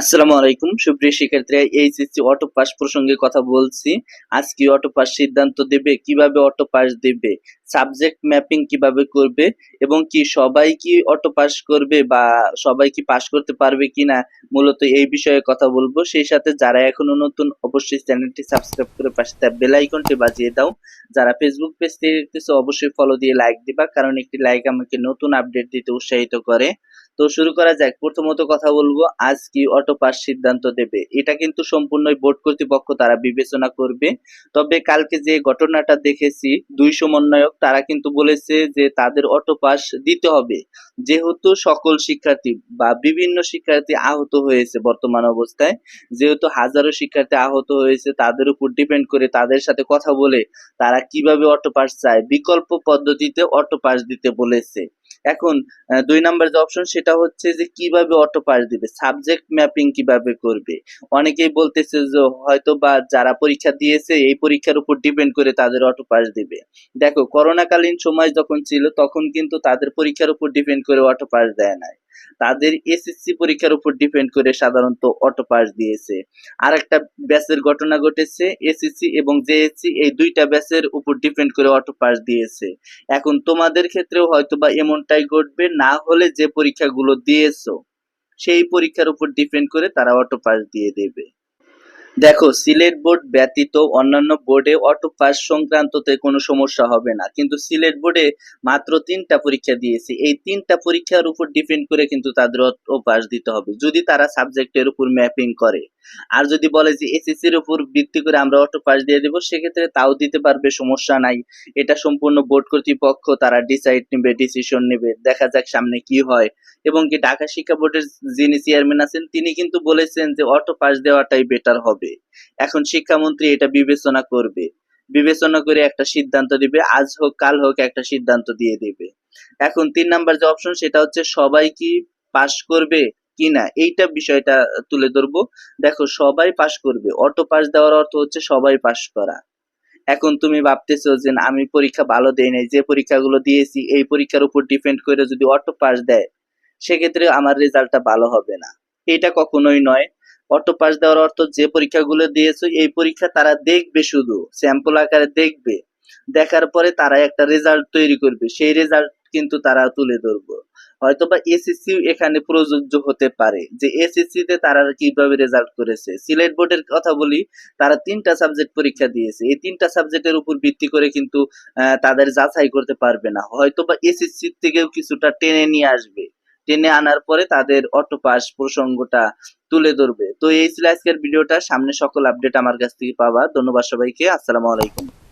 আসসালামু আলাইকুম, সুপ্রিয় শিক্ষার্থীরা, এইচএসসি অটো পাস প্রসঙ্গে কথা বলছি। আজকে অটো পাস সিদ্ধান্ত দেবে, কীভাবে অটো পাস দেবে, সাবজেক্ট ম্যাপিং কীভাবে করবে, এবং কি সবাই কি অটো পাস করবে বা সবাই কি পাস করতে পারবে কিনা, মূলত এই বিষয়ে কথা বলব। সেই সাথে যারা এখনও নতুন, অবশ্যই চ্যানেলটি সাবস্ক্রাইব করে পাশে তার বেল আইকনটি বাজিয়ে দাও। যারা ফেসবুক পেজ থেকে অবশ্যই ফলো দিয়ে লাইক দিবা, কারণ একটি লাইক আমাকে নতুন আপডেট দিতে উৎসাহিত করে। তো শুরু করা যাক। প্রথমত কথা বলব, আজ কি অটো পাস সিদ্ধান্ত দেবে? এটা কিন্তু সম্পূর্ণই বোর্ড কর্তৃপক্ষ তারা বিবেচনা করবে। তবে কালকে যে ঘটনাটা দেখেছি, দুই সমন্বয়ক তারা কিন্তু বলেছে যে তাদের অটো পাস দিতে হবে। যেহেতু সকল শিক্ষার্থী বা বিভিন্ন শিক্ষার্থী আহত হয়েছে বর্তমান অবস্থায়, যেহেতু হাজারো শিক্ষার্থী আহত হয়েছে, তাদের উপর ডিপেন্ড করে তাদের সাথে কথা বলে তারা কীভাবে অটো পাস চায়, বিকল্প পদ্ধতিতে অটো পাস দিতে বলেছে। এখন দুই নাম্বার যে অপশন সেটা হচ্ছে যে কীভাবে অটো পাস দিবে সাবজেক্ট ম্যাপিং কীভাবে করবে? অনেকেই বলতেছে যে হয়তো বা যারা পরীক্ষা দিয়েছে, এই পরীক্ষার উপর ডিপেন্ড করে তাদের অটো পাস দিবে। দেখো, করোনাকালীন সময় যখন ছিল, তখন কিন্তু তাদের পরীক্ষার উপর ডিপেন্ড করে অটো পাস দেয় নাই। তাদের এসএসসি পরীক্ষার উপর ডিপেন্ড করে সাধারণত অটো পাস দিয়েছে। আর একটা ব্যাচের ঘটনা ঘটেছে এসএসসি এবং জেএসসি এই দুইটা ব্যাচের উপর ডিপেন্ড করে অটো পাস দিয়েছে। এখন তোমাদের ক্ষেত্রেও হয়তো বা এমনটাই ঘটবে, না হলে যে পরীক্ষাগুলো দিয়েছ, সেই পরীক্ষার উপর ডিপেন্ড করে তারা অটো পাস দিয়ে দেবে। দেখো, সিলেট বোর্ড ব্যতীত অন্যান্য বোর্ডে অটো পাস সংক্রান্ততে কোনো সমস্যা হবে না। কিন্তু সিলেট বোর্ডে মাত্র তিনটা পরীক্ষা দিয়েছে। এই তিনটা পরীক্ষার উপর ডিপেন্ড করে কিন্তু তাদের অটো পাস দিতে হবে, যদি তারা সাবজেক্টের উপর ম্যাপিং করে। আর যদি বলে যে এসএসসির উপর ভিত্তি করে আমরা অটো পাস দিয়ে দেবো, সেক্ষেত্রে তাও দিতে পারবে, সমস্যা নাই। এটা সম্পূর্ণ বোর্ড কর্তৃপক্ষ, তারা ডিসাইড নেবে ডিসিশন নেবে, দেখা যাক সামনে কি হয়। এবং কি ঢাকা শিক্ষা বোর্ডের যিনি চেয়ারম্যান আছেন, তিনি কিন্তু বলেছেন যে অটো পাস দেওয়াটাই বেটার হবে। এখন শিক্ষামন্ত্রী এটা বিবেচনা করবে। বিবেচনা করে একটা সিদ্ধান্ত দিবে, আজ হোক, কাল হোক একটা সিদ্ধান্ত দিয়ে দিবে। এখন তিন নাম্বার যে অপশন সেটা হচ্ছে সবাই কি পাস করবে? কিনা এইটা বিষয়টা তুলে ধরবো। দেখো, সবাই পাশ করবে। অটো পাস দেওয়ার অর্থ হচ্ছে সবাই পাশ করা। এখন তুমি ভাবতেছো যে আমি পরীক্ষা ভালো দেই নাই, যে পরীক্ষাগুলো দিয়েছি, এই পরীক্ষার উপর ডিপেন্ড করে যদি অটো পাস দেয়, সেক্ষেত্রে আমার রেজাল্টটা ভালো হবে না। এটা কখনোই নয়। অটো পাস দেওয়ার অর্থ যে পরীক্ষাগুলো দিয়েছ, এই পরীক্ষা তারা দেখবে শুধু। স্যাম্পল আকারে দেখবে। দেখার পরে তারা একটা রেজাল্ট তৈরি করবে। সেই রেজাল্ট কিন্তু তারা তুলে ধরবো। হয়তো বা এসএসসি এখানে প্রযোজ্য হতে পারে যে এসএসসি তে তারা কীভাবে রেজাল্ট করেছে। সিলেট বোর্ডের কথা বলি, তারা তিনটা সাবজেক্ট পরীক্ষা দিয়েছে। এই তিনটা সাবজেক্টের উপর ভিত্তি করে কিন্তু তাদের যাচাই করতে পারবে না। হয়তো বা এসএসসি থেকেও কিছুটা টেনে নিয়ে আসবে। টেনে আনার পরে তাদের অটো পাস প্রসঙ্গটা তুলে ধরবে। তো এই ছিল আজকের ভিডিওটা। সামনে সকল আপডেট আমার কাছ থেকে পাবা। ধন্যবাদ সবাইকে। আসসালামু আলাইকুম।